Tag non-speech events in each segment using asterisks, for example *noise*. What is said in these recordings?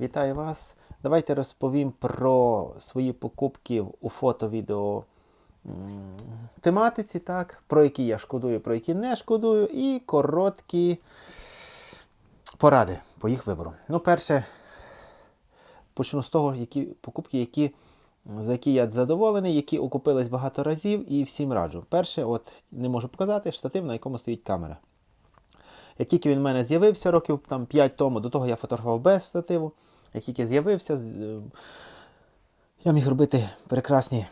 Вітаю вас! Давайте розповім про свої покупки у фото-відео тематиці, так, про які я шкодую, про які не шкодую, і короткі поради по їх вибору. Ну, перше, почну з того, які покупки, які, за які я задоволений, які окупились багато разів і всім раджу. Перше, от не можу показати, штатив, на якому стоїть камера. Як тільки він в мене з'явився років там, 5 тому, до того я фотографував без штативу. Як тільки з'явився, е, я міг робити прекрасні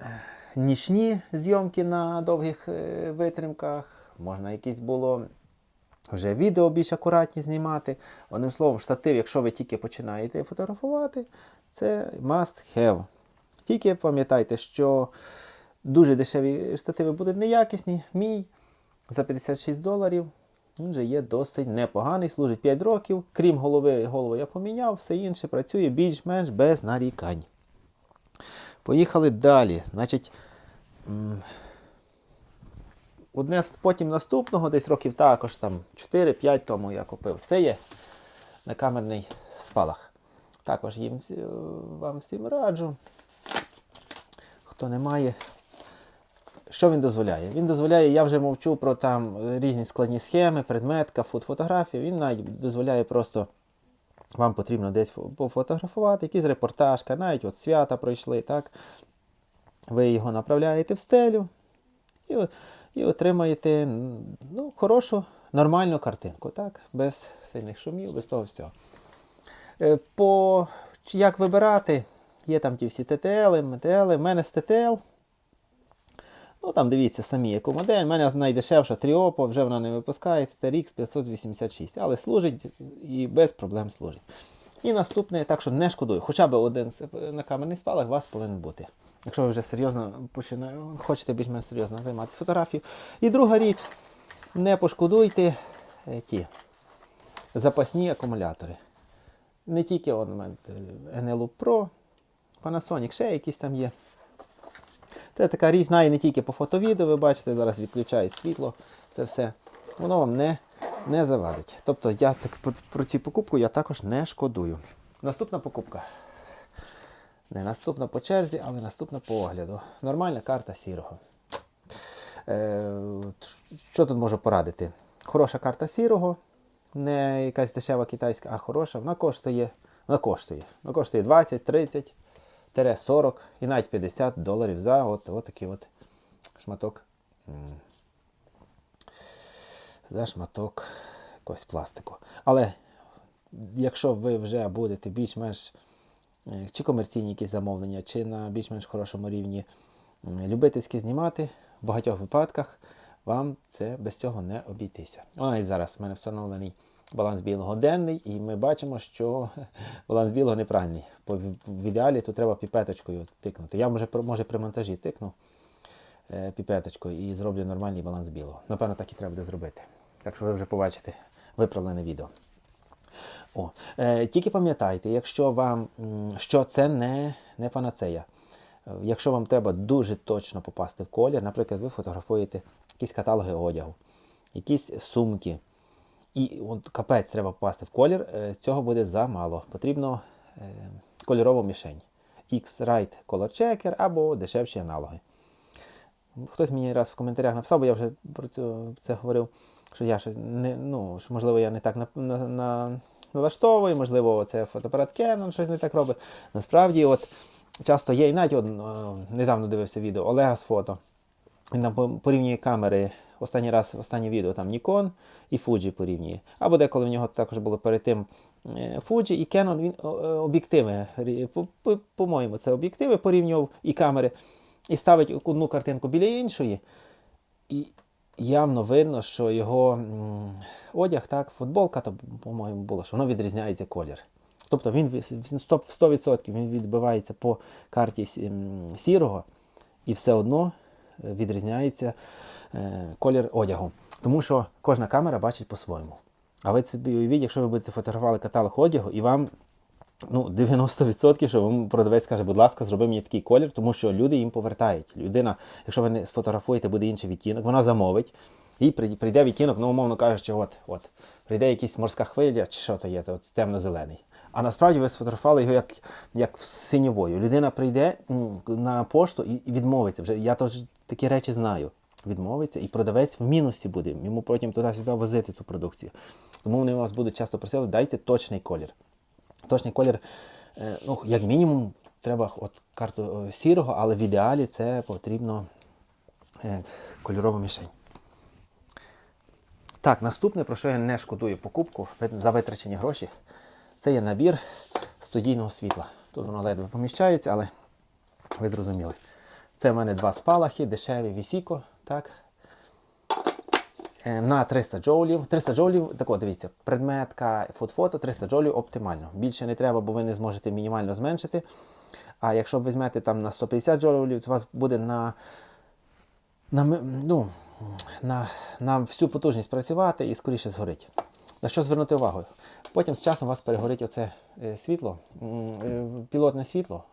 е, нічні зйомки на довгих е, витримках. Можна якісь було вже відео більш акуратні знімати. Одним словом, штатив, якщо ви тільки починаєте фотографувати, це must have. Тільки пам'ятайте, що дуже дешеві штативи будуть неякісні. Мій за 56 доларів. Він вже є досить непоганий, служить 5 років. Крім голови, голову я поміняв, все інше працює більш-менш без нарікань. Поїхали далі. Значить, одне з потім наступного, десь років також там 4-5 тому я купив. Це є накамерний спалах. Також їм вам всім раджу. Хто не має, що він дозволяє? Він дозволяє, я вже мовчу про там різні складні схеми, предметка, фот-фотографію. Він навіть дозволяє просто вам потрібно десь пофотографувати, якийсь репортажка, навіть от свята пройшли, так? Ви його направляєте в стелю і, і отримаєте ну, хорошу, нормальну картинку, так? без сильних шумів, без того всього. Е, По як вибирати? Є там ті всі ТТЛ, МТЛ. В мене з ТТЛ. Ну там дивіться самі, яку модель. У мене найдешевша Triopo, вже вона не випускається, TRX 586, але служить і без проблем служить. І наступне, так що не шкодую, хоча б один на камерний спалах у вас повинен бути. Якщо ви вже серйозно починає, хочете більш-менш серйозно займатися фотографією. І друга річ, не пошкодуйте е, ті запасні акумулятори. Не тільки он, у е, Pro, Panasonic, ще якісь там є. Це така річ, знає не тільки по фото-відео, ви бачите, зараз відключають світло, це все. Воно вам не, не завадить. Тобто я так про, цю покупку я також не шкодую. Наступна покупка. Не наступна по черзі, але наступна по огляду. Нормальна карта сірого. Е, що тут можу порадити? Хороша карта сірого, не якась дешева китайська, а хороша. Вона коштує, вона коштує. Вона коштує 20, 30, 40 і навіть 50 доларів за от, от такий от шматок. За шматок якогось пластику. Але якщо ви вже будете більш-менш е, чи комерційні якісь замовлення, чи на більш-менш хорошому рівні любительські знімати, в багатьох випадках вам це без цього не обійтися. О, навіть зараз в мене встановлений баланс білого денний, і ми бачимо, що *laughs* баланс білого неправильний. В ідеалі тут треба піпеточкою тикнути. Я може, може при монтажі тикну е, піпеточкою і зроблю нормальний баланс білого. Напевно, так і треба буде зробити. Так що ви вже побачите виправлене відео. О, е, тільки пам'ятайте, якщо вам що це не, не панацея. Е, Якщо вам треба дуже точно попасти в колір, наприклад, ви фотографуєте якісь каталоги одягу, якісь сумки, і от капець треба попасти в колір, е, цього буде замало. Потрібно е, кольорову мішень. X-Rite Color Checker або дешевші аналоги. Хтось мені раз в коментарях написав, бо я вже про це говорив, що я щось не, ну, що, можливо, я не так на, на, на, налаштовую, можливо, це фотоапарат Canon щось не так робить. Насправді, от часто є, і навіть от, е, недавно дивився відео Олега з фото. Він порівнює камери. Останній раз, останнє відео там Nikon і Fuji порівнює. Або деколи в нього також було перед тим е, Fuji і Canon, він е, об'єктиви, по- по- по-моєму, це об'єктиви порівнював і камери, і ставить одну картинку біля іншої. І явно видно, що його одяг, так, футболка, то, по-моєму, було, що воно відрізняється колір. Тобто він ві- 100%, 100% він відбивається по карті сірого, і все одно відрізняється е, колір одягу. Тому що кожна камера бачить по-своєму. А ви собі уявіть, якщо ви будете фотографувати каталог одягу, і вам ну, 90%, що вам продавець скаже, будь ласка, зроби мені такий колір, тому що люди їм повертають. Людина, якщо ви не сфотографуєте, буде інший відтінок, вона замовить, і прийде відтінок, ну, умовно кажучи, от, от, прийде якась морська хвиля, чи що то є, от, темно-зелений. А насправді ви сфотографували його як, як в синьовою. Людина прийде на пошту і, відмовиться. Вже я теж такі речі знаю. Відмовиться, і продавець в мінусі буде. Йому потім туди-сюди возити ту продукцію. Тому вони вас будуть часто просили, дайте точний колір. Точний колір, е, ну, як мінімум, треба от карту е, сірого, але в ідеалі це потрібно е, кольорова мішень. Так, наступне, про що я не шкодую покупку за витрачені гроші, це є набір студійного світла. Тут воно ледве поміщається, але ви зрозуміли. Це в мене два спалахи, дешеві Вісіко, так. Е, На 300 джоулів. 300 джоулів, так от, дивіться, предметка фото 300 джоулів оптимально. Більше не треба, бо ви не зможете мінімально зменшити. А якщо ви візьмете там на 150 джоулів, то у вас буде на на, ну, на, на всю потужність працювати і скоріше згорить. На що звернути увагу? Потім з часом у вас перегорить оце е, світло, е, пілотне світло,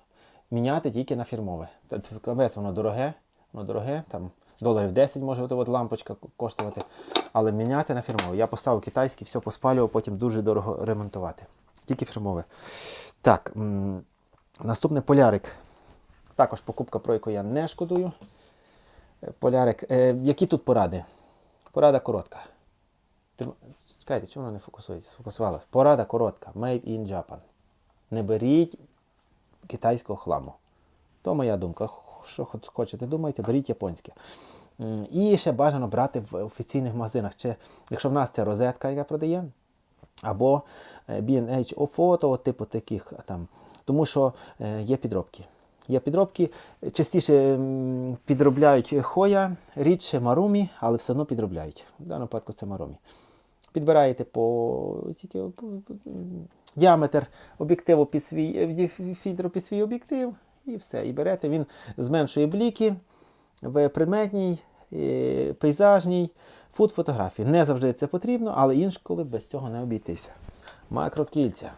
міняти тільки на фірмове. Капець воно дороге, воно дороге, там доларів 10 може от, от лампочка коштувати, але міняти на фірмове. Я поставив китайський, все поспалював, потім дуже дорого ремонтувати. Тільки фірмове. Так, наступний полярик. Також покупка, про яку я не шкодую. Е, Полярик. Які тут поради? Порада коротка. Чекайте, чому вона не фокусується? Сфокусувалась. Порада коротка. Made in Japan. Не беріть китайського хламу. То моя думка. Що хочете думайте, беріть японське. І ще бажано брати в офіційних магазинах. Чи, якщо в нас це розетка, яка продає, або е, B&H Photo, типу таких там. Тому що е, є підробки. Є підробки, частіше підробляють хоя, рідше марумі, але все одно підробляють. В даному випадку це марумі. Підбираєте по тільки діаметр об'єктиву під свій е, фільтру під свій об'єктив, і все. І берете, він зменшує бліки в предметній, е, пейзажній, фуд-фотографії. Не завжди це потрібно, але інколи без цього не обійтися. Макрокільця.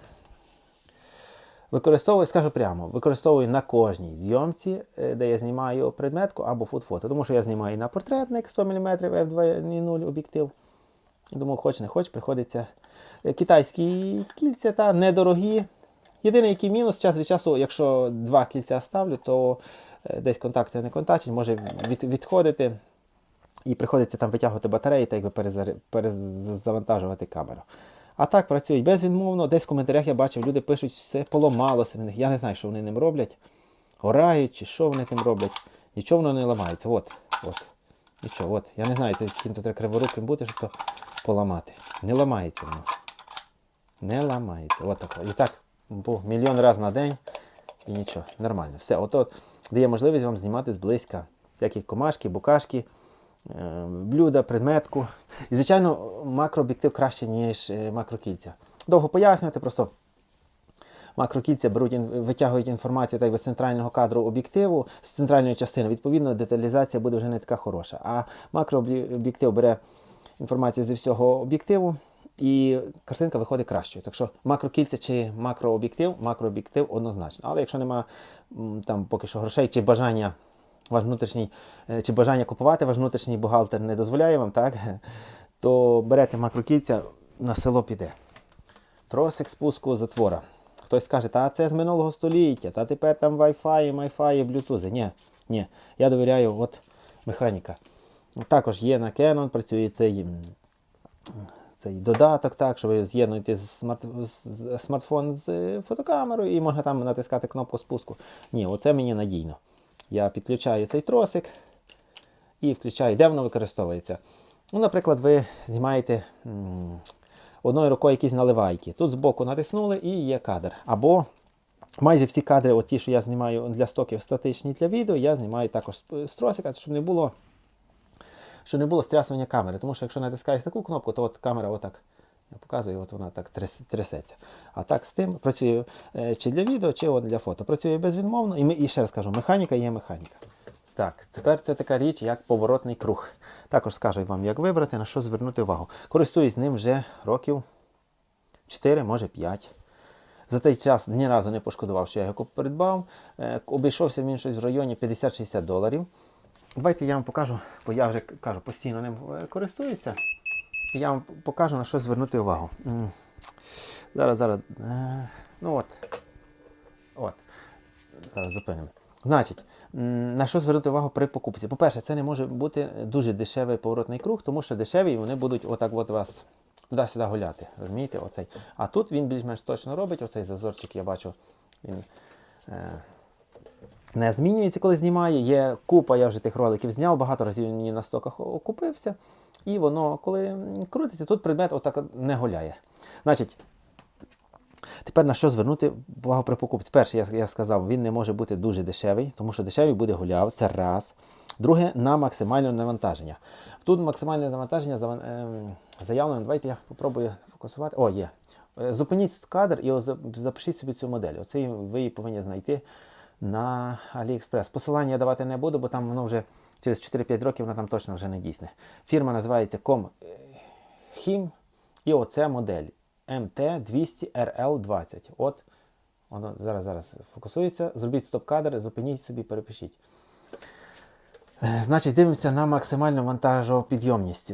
Використовую, скажу прямо, використовую на кожній зйомці, е, де я знімаю предметку або фуд-фото. Тому що я знімаю на портретник 100 мм f2.0 об'єктив. Думаю, хоч не хоч, приходиться. Е, Китайські кільця та недорогі. Єдиний який мінус, час від часу, якщо два кільця ставлю, то е, десь контакти не контактять, може від, відходити. І приходиться там витягувати батареї та якби перезавантажувати камеру. А так працюють безвідмовно. Десь в коментарях я бачив, люди пишуть, що все поламалося в них. Я не знаю, що вони ним роблять. Горають чи що вони тим роблять. Нічого воно не ламається. От, от. Нічого, от. Я не знаю, це ким-то треба криворуким бути, щоб то поламати. Не ламається воно. Не ламається. От так. І так, бо мільйон разів на день і нічого. Нормально. Все. Ото дає можливість вам знімати зблизька всякі комашки, букашки, е, блюда, предметку. І, звичайно, макрооб'єктив краще, ніж е, макрокільця. Довго пояснювати, просто макрокільця беруть, витягують інформацію так, з центрального кадру об'єктиву, з центральної частини. Відповідно, деталізація буде вже не така хороша. А макрооб'єктив бере інформацію зі всього об'єктиву. І картинка виходить кращою. Так що макрокільця чи макрооб'єктив, макрооб'єктив однозначно. Але якщо нема там поки що грошей чи бажання ваш внутрішній, е, чи бажання купувати ваш внутрішній бухгалтер не дозволяє вам, так? *laughs* то берете макрокільця, на село піде. Тросик спуску затвора. Хтось скаже, та це з минулого століття, та тепер там Wi-Fi, Wi-Fi, Bluetooth. Ні, ні. Я довіряю от механіка. Також є на Canon, працює цей, цей додаток, так, що ви з'єднуєте смарт, смартфон з фотокамерою і можна там натискати кнопку спуску. Ні, оце мені надійно. Я підключаю цей тросик і включаю, де воно використовується. Ну, наприклад, ви знімаєте одною рукою якісь наливайки. Тут збоку натиснули і є кадр. Або майже всі кадри, от ті, що я знімаю для стоків статичні для відео, я знімаю також з тросика, щоб не було, щоб не було стрясування камери. Тому що якщо натискаєш таку кнопку, то от камера отак. Я показую, от вона так трясеться. А так з тим працює е, чи для відео, чи для фото. Працює безвідмовно. І, ми, і ще раз кажу, механіка є механіка. Так, тепер це така річ, як поворотний круг. Також скажу вам, як вибрати, на що звернути увагу. Користуюсь ним вже років 4, може 5. За цей час ні разу не пошкодував, що я його придбав. Е, Обійшовся він щось в районі 50-60 доларів. Давайте я вам покажу, бо я вже кажу, постійно ним е, користуюся. І я вам покажу, на що звернути увагу. Зараз, зараз. е, Ну от. От. Зараз зупинимо. Значить, на що звернути увагу при покупці? По-перше, це не може бути дуже дешевий поворотний круг, тому що дешеві вони будуть отак от вас туди-сюди гуляти. Розумієте? Оцей. А тут він більш-менш точно робить. Оцей зазорчик, я бачу, він е, не змінюється, коли знімає. Є купа, я вже тих роликів зняв, багато разів мені на стоках окупився. І воно, коли крутиться, тут предмет отак не гуляє. Значить, Тепер на що звернути увагу при покупці? Перше, я, я сказав, він не може бути дуже дешевий, тому що дешевий буде гуляв, це раз. Друге, на максимальне навантаження. Тут максимальне навантаження ем, заявлено. Давайте я спробую фокусувати. О, є. Е, Зупиніть кадр і запишіть собі цю модель. Оце ви її повинні знайти на AliExpress. Посилання я давати не буду, бо там воно вже через 4-5 років воно там точно вже не дійсне. Фірма називається Com Хім. І оце модель MT200RL20. От, воно зараз зараз фокусується. Зробіть стоп-кадр, зупиніть собі, перепишіть. Е, Значить, дивимося на максимальну вантажопідйомність.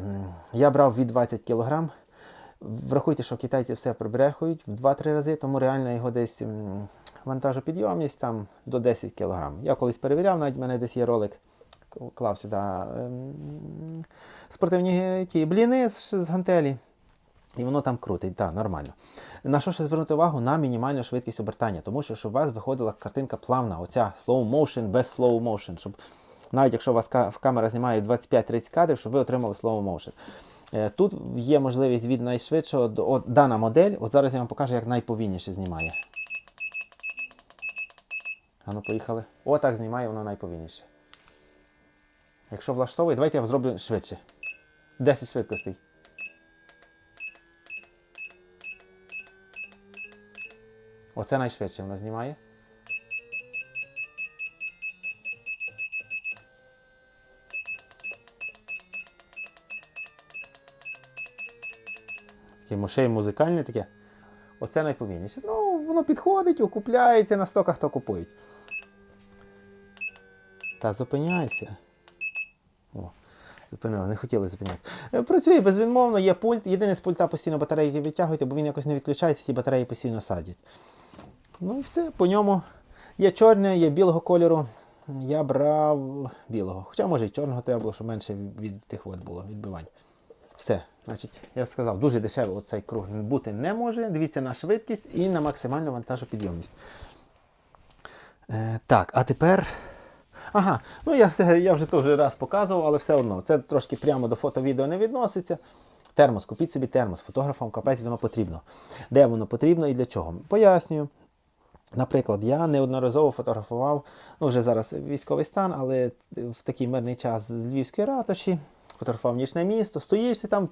Я брав від 20 кг. Врахуйте, що китайці все прибрехують в 2-3 рази, тому реально його десь вантажопідйомність там до 10 кг. Я колись перевіряв, навіть в мене десь є ролик, клав сюди ем, спортивні ті бліни з, гантелі. І воно там крутить, так, нормально. На що ще звернути увагу? На мінімальну швидкість обертання, тому що щоб у вас виходила картинка плавна, оця slow motion без slow motion, щоб навіть якщо у вас камера знімає 25-30 кадрів, щоб ви отримали slow motion. Е, Тут є можливість від найшвидшого от, дана модель. От зараз я вам покажу, як найповільніше знімає. А поїхали. О, так знімає воно найповільніше. Якщо влаштовує, давайте я зроблю швидше. 10 швидкостей. Оце найшвидше воно знімає. Таке мошей музикальне таке. Оце найповільніше. Ну, воно підходить, окупляється, на стоках то купують. Та зупиняйся. О, зупинили, не хотіли зупиняти. Е, Працює безвідмовно, є пульт. Єдине з пульта постійно батарейки відтягуйте, бо він якось не відключається, ті батареї постійно садять. Ну і все, по ньому є чорне, є білого кольору. Я брав білого. Хоча, може, і чорного треба було, щоб менше від тих от було відбивань. Все, значить, я сказав, дуже дешевий оцей круг бути не може. Дивіться на швидкість і на максимальну вантажопідйомність. Е, так, а тепер. Ага, ну я все, я вже теж раз показував, але все одно. Це трошки прямо до фото-відео не відноситься. Термос, купіть собі термос. Фотографам капець воно потрібно. Де воно потрібно і для чого? Пояснюю. Наприклад, я неодноразово фотографував, ну вже зараз військовий стан, але в такий мирний час з Львівської ратуші, фотографував нічне місто, стоїш ти там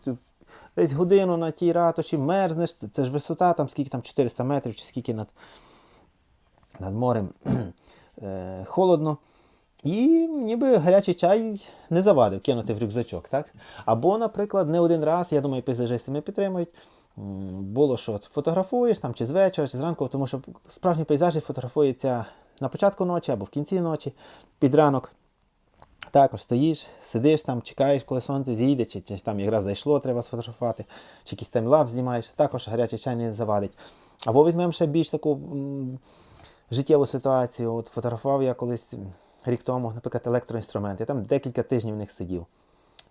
десь годину на тій ратуші, мерзнеш, це ж висота, там скільки там 400 метрів чи скільки над, над морем *clears throat* е, холодно. І ніби гарячий чай не завадив кинути в рюкзачок. так? Або, наприклад, не один раз, я думаю, пейзажисти мене підтримують. Було, що фотографуєш там чи з вечора, чи зранку, тому що справжні пейзажі фотографуються на початку ночі або в кінці ночі, під ранок. Також стоїш, сидиш там, чекаєш, коли сонце зійде, чи, чи там якраз зайшло, треба сфотографувати, чи якийсь таймлап знімаєш, також гарячий чай не завадить. Або візьмемо ще більш таку м, життєву ситуацію. От фотографував я колись рік тому, наприклад, електроінструменти. Я там декілька тижнів в них сидів.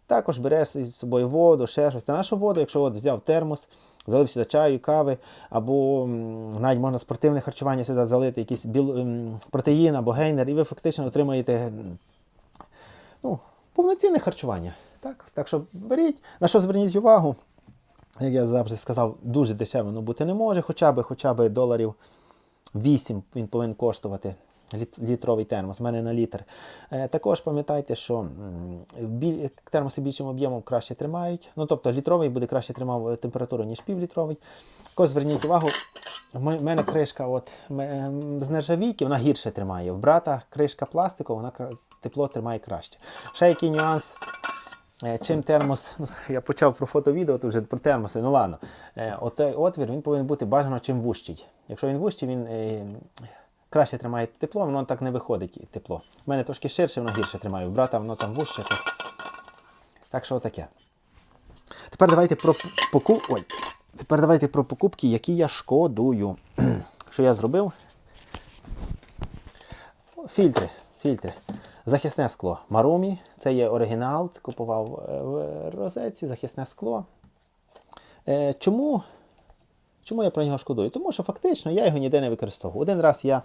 Також береш із собою воду, ще щось. Та нашу воду, якщо от взяв термос, залив сюди чаю, кави, або навіть можна спортивне харчування сюди залити, якийсь біл, протеїн або гейнер, і ви фактично отримаєте ну, повноцінне харчування. Так, так що беріть, на що зверніть увагу. Як я завжди сказав, дуже дешево воно бути не може, хоча б, хоча б доларів 8 він повинен коштувати. Літ- Літровий термос, в мене на літр. Е, також пам'ятайте, що термоси більшим об'ємом краще тримають. Ну, тобто літровий буде краще тримав е, температуру, ніж півлітровий. Також зверніть увагу, в мене кришка от, ем, з нержавійки, вона гірше тримає. В брата кришка пластикова, вона тепло тримає краще. Ще який нюанс. Е, Чим термос, ну, *laughs* я почав про фото-відео, то вже про термоси, ну ладно. Е, Отой отвір він повинен бути бажано чим вущий. Якщо він вущий, він е, краще тримає тепло, воно так не виходить тепло. У мене трошки ширше, воно гірше тримає. У брата воно там. То... Так що отаке. Тепер давайте про поку... Ой. Тепер давайте про покупки, які я шкодую. *clears throat* що я зробив. Фільтри. Фільтри. Захисне скло. Марумі. Це є оригінал. Це купував е, в розетці, захисне скло. Е, Чому? Чому я про нього шкодую? Тому що фактично я його ніде не використовував. Один раз я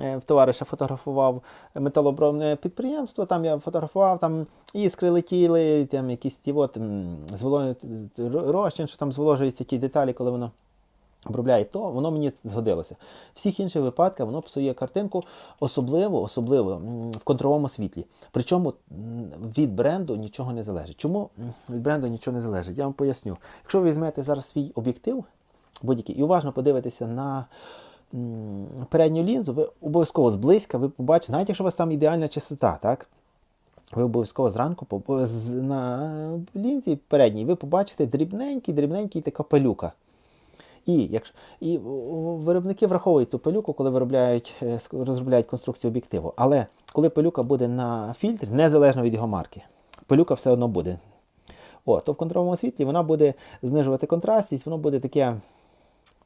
е, в товариша фотографував металообробне підприємство, там я фотографував, там іскри летіли, там якісь ті от, розчин, що там зволожуються ті деталі, коли воно обробляє, то воно мені згодилося. Всіх інших випадках воно псує картинку, особливо, особливо в контровому світлі. Причому від бренду нічого не залежить. Чому від бренду нічого не залежить? Я вам поясню. Якщо ви візьмете зараз свій об'єктив, будь-який, і уважно подивитеся на передню лінзу, ви обов'язково зблизька, ви побачите, навіть якщо у вас там ідеальна чистота, так? Ви обов'язково зранку на лінзі передній ви побачите дрібненький, дрібненький така пилюка. І, якщо, і виробники враховують ту пилюку, коли виробляють, е, розробляють конструкцію об'єктиву. Але коли пилюка буде на фільтрі, незалежно від його марки, пилюка все одно буде. О, то в контровому світлі вона буде знижувати контрастність, воно буде таке.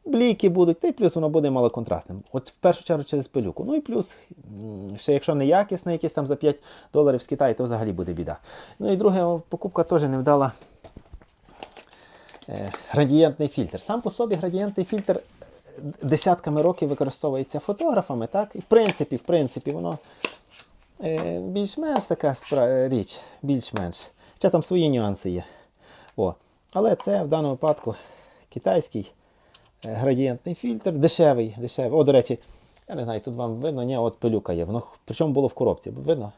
Бліки будуть, та й плюс воно буде малоконтрастним. От в першу чергу через пилюку. Ну і плюс, ще якщо не якісне, якесь там за 5 доларів з Китаю, то взагалі буде біда. Ну і друге, покупка теж не вдала е, градієнтний фільтр. Сам по собі градієнтний фільтр е, десятками років використовується фотографами, так? І в принципі, в принципі, воно е, більш-менш така річ, більш-менш. Хоча там свої нюанси є. О. Але це в даному випадку китайський градієнтний фільтр, дешевий, дешевий. О, до речі, я не знаю, тут вам видно, ні, от пилюка є. Воно причому було в коробці. Видно?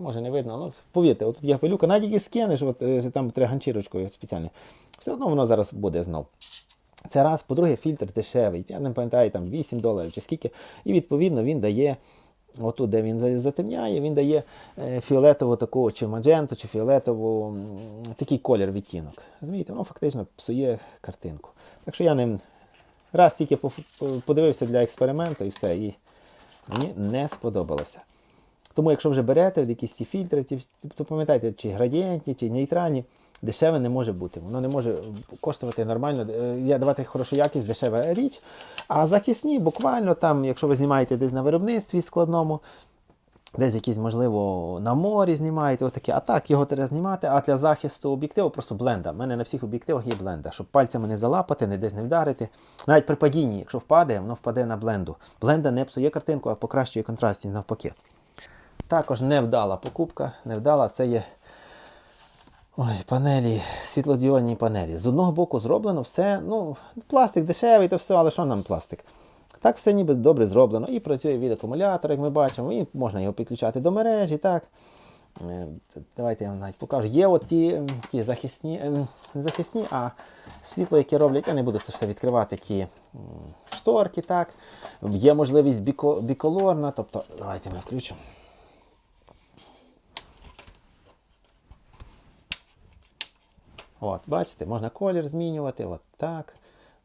Може не видно, але повірте, от тут є пилюка, навіть які скинеш, от, е, там треба ганчірочкою спеціально. Все одно воно зараз буде знов. Це раз, по-друге, фільтр дешевий. Я не пам'ятаю, там 8 доларів чи скільки. І відповідно він дає, отут, де він затемняє, він дає е, фіолетову таку, чи мадженту, чи фіолетову такий колір відтінок. Розумієте, воно фактично псує картинку. Так що я ним раз тільки подивився для експерименту і все. І мені не сподобалося. Тому, якщо вже берете якісь ці фільтри, то пам'ятайте, чи градієнтні, чи нейтральні, дешеве не може бути. Воно не може коштувати нормально, е, давати хорошу якість, дешева річ. А захисні, буквально там, якщо ви знімаєте десь на виробництві складному, десь якісь, можливо, на морі знімаєте, отаке. А так його треба знімати. А для захисту об'єктиву просто бленда. У мене на всіх об'єктивах є бленда, щоб пальцями не залапати, не десь не вдарити. Навіть при падінні, якщо впаде, воно впаде на бленду. Бленда не псує картинку, а покращує контрастність навпаки. Також невдала покупка. Невдала це є ой, панелі, світлодіодні панелі. З одного боку зроблено все, ну, пластик дешевий, то все, але що нам пластик? Так все ніби добре зроблено. І працює від акумулятора, як ми бачимо, і можна його підключати до мережі. так. Е, Давайте я вам навіть покажу. Є оті ті захисні, ем, не захисні, а світло, яке роблять, я не буду це все відкривати, ті шторки. так. Є можливість біко, біколорна, тобто, давайте ми включимо. От, бачите, можна колір змінювати, от так.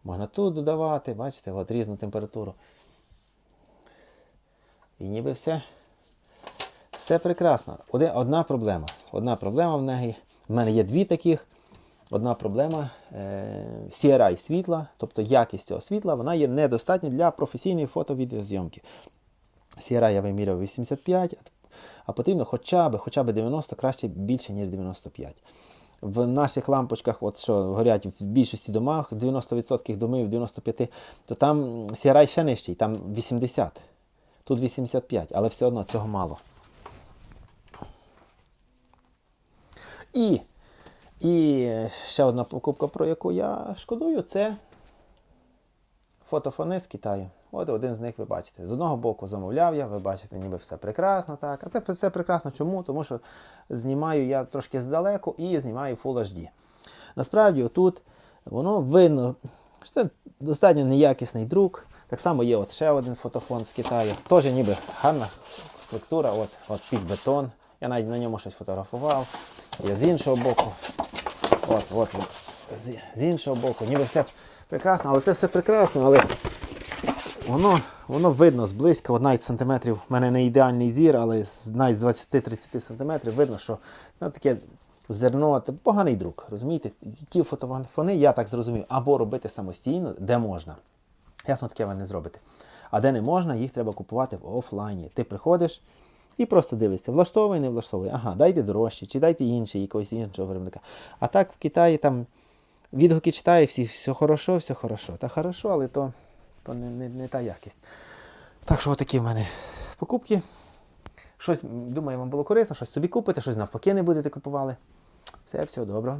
Можна тут додавати, бачите, от різну температуру. І ніби все, все прекрасно. Одна проблема. Одна проблема в неї. В мене є дві таких. Одна проблема е, CRI світла, тобто якість цього світла, вона є недостатня для професійної фото-відеозйомки. CRI я виміряв 85, а потрібно хоча б, хоча б 90, краще більше, ніж 95. В наших лампочках, от що горять в більшості домах, 90% домів, 95%, то там CRI ще нижчий, там 80. Тут 85, але все одно цього мало. І, і ще одна покупка, про яку я шкодую, це фотофони з Китаю. От один з них ви бачите. З одного боку замовляв я, ви бачите, ніби все прекрасно. так. А це все прекрасно чому? Тому що знімаю я трошки здалеку і знімаю Full HD. Насправді, отут воно видно, що це достатньо неякісний друк. Так само є от ще один фотофон з Китаю. Теж ніби гарна фактура, от, от під бетон. Я навіть на ньому щось фотографував. Я з іншого боку. От, от, з, з іншого боку, ніби все прекрасно, але це все прекрасно, але воно, воно видно зблизька, навіть сантиметрів, у мене не ідеальний зір, але навіть з 20-30 сантиметрів видно, що ну, таке зерно, це поганий друк. Розумієте? Ті фотофони, я так зрозумів, або робити самостійно, де можна. Ясно, таке ви не зробите. А де не можна, їх треба купувати в офлайні. Ти приходиш і просто дивишся, влаштовує, не влаштовує. Ага, дайте дорожче, чи дайте інший, якогось іншого виробника. А так в Китаї там відгуки читає всі, все хорошо, все хорошо. Та хорошо, але то, то не, не, не та якість. Так що отакі в мене покупки. Щось, думаю, вам було корисно, щось собі купите, щось навпаки не будете купували. Все, всього доброго.